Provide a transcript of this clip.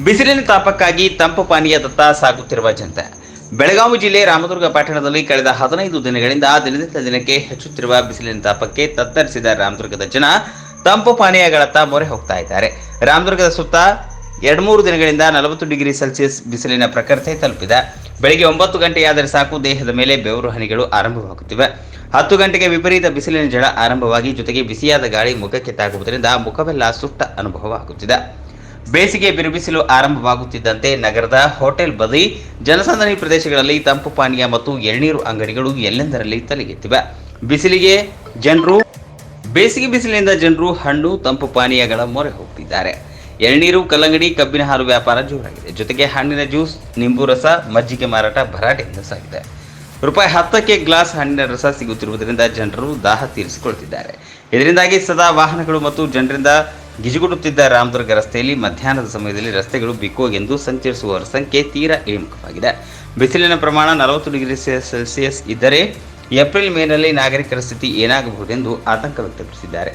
ಬಿಸಿಲಿನ ತಾಪಕ್ಕಾಗಿ ತಂಪು ಪಾನೀಯದತ್ತ ಸಾಗುತ್ತಿರುವ ಜನತೆ. ಬೆಳಗಾವಿ ಜಿಲ್ಲೆ ರಾಮದುರ್ಗ ಪಟ್ಟಣದಲ್ಲಿ ಕಳೆದ ಹದಿನೈದು ದಿನಗಳಿಂದ ದಿನದಿಂದ ದಿನಕ್ಕೆ ಹೆಚ್ಚುತ್ತಿರುವ ಬಿಸಿಲಿನ ತಾಪಕ್ಕೆ ತತ್ತರಿಸಿದ ರಾಮದುರ್ಗದ ಜನ ತಂಪು ಪಾನೀಯಗಳತ್ತ ಮೊರೆ ಹೋಗ್ತಾ ಇದ್ದಾರೆ. ರಾಮದುರ್ಗದ ಸುತ್ತ ಎರಡ್ಮೂರು ದಿನಗಳಿಂದ ನಲವತ್ತು ಡಿಗ್ರಿ ಸೆಲ್ಸಿಯಸ್ ಬಿಸಿಲಿನ ಪ್ರಕೃತಿ ತಲುಪಿದೆ. ಬೆಳಿಗ್ಗೆ ಒಂಬತ್ತು ಗಂಟೆಯಾದರೆ ಸಾಕು, ದೇಹದ ಮೇಲೆ ಬೆವರು ಹನಿಗಳು ಆರಂಭವಾಗುತ್ತಿವೆ. ಹತ್ತು ಗಂಟೆಗೆ ವಿಪರೀತ ಬಿಸಿಲಿನ ಜಳ ಆರಂಭವಾಗಿ ಜೊತೆಗೆ ಬಿಸಿಯಾದ ಗಾಳಿ ಮುಖಕ್ಕೆ ತಾಗುವುದರಿಂದ ಮುಖವೆಲ್ಲ ಸುಟ್ಟ ಅನುಭವವಾಗುತ್ತಿದೆ. ಬೇಸಿಗೆ ಬಿರುಬಿಸಿಲು ಆರಂಭವಾಗುತ್ತಿದ್ದಂತೆ ನಗರದ ಹೋಟೆಲ್ ಬದಿ ಜನಸಂದಣಿ ಪ್ರದೇಶಗಳಲ್ಲಿ ತಂಪು ಪಾನೀಯ ಮತ್ತು ಎಳ್ನೀರು ಅಂಗಡಿಗಳು ಎಲ್ಲೆಂದರಲ್ಲಿ ತಲೆಗೆತ್ತಿವೆ. ಬಿಸಿಲಿಗೆ ಜನರು, ಬೇಸಿಗೆ ಬಿಸಿಲಿನಿಂದ ಜನರು ಹಣ್ಣು, ತಂಪು ಪಾನೀಯಗಳ ಮೊರೆ ಹೋಗ್ತಿದ್ದಾರೆ. ಎಳ್ನೀರು, ಕಲ್ಲಂಗಡಿ, ಕಬ್ಬಿನ ಹಾಲು ವ್ಯಾಪಾರ ಜೋರಾಗಿದೆ. ಜೊತೆಗೆ ಹಣ್ಣಿನ ಜ್ಯೂಸ್, ನಿಂಬು ರಸ, ಮಜ್ಜಿಗೆ ಮಾರಾಟ ಭರಾಟೆಯಿಂದ ಸಾಗಿದೆ ರೂಪಾಯಿ ಹತ್ತಕ್ಕೆ ಗ್ಲಾಸ್ ಹಣ್ಣಿನ ರಸ ಸಿಗುತ್ತಿರುವುದರಿಂದ ಜನರು ದಾಹ ತೀರಿಸಿಕೊಳ್ತಿದ್ದಾರೆ. ಇದರಿಂದಾಗಿ ಸದಾ ವಾಹನಗಳು ಮತ್ತು ಜನರಿಂದ ಗಿಜುಗುಡುತ್ತಿದ್ದ ರಾಮದುರ್ಗ ರಸ್ತೆಯಲ್ಲಿ ಮಧ್ಯಾಹ್ನದ ಸಮಯದಲ್ಲಿ ರಸ್ತೆಗಳು ಬಿಕೋಗೆಂದು ಸಂಚರಿಸುವವರ ಸಂಖ್ಯೆ ತೀರಾ ಇಳಿಮುಖವಾಗಿದೆ. ಬಿಸಿಲಿನ ಪ್ರಮಾಣ ನಲವತ್ತು ಡಿಗ್ರಿ ಸೆಲ್ಸಿಯಸ್ ಇದ್ದರೆ ಏಪ್ರಿಲ್ ಮೇನಲ್ಲಿ ನಾಗರಿಕರ ಸ್ಥಿತಿ ಏನಾಗಬಹುದೆಂದು ಆತಂಕ ವ್ಯಕ್ತಪಡಿಸಿದ್ದಾರೆ.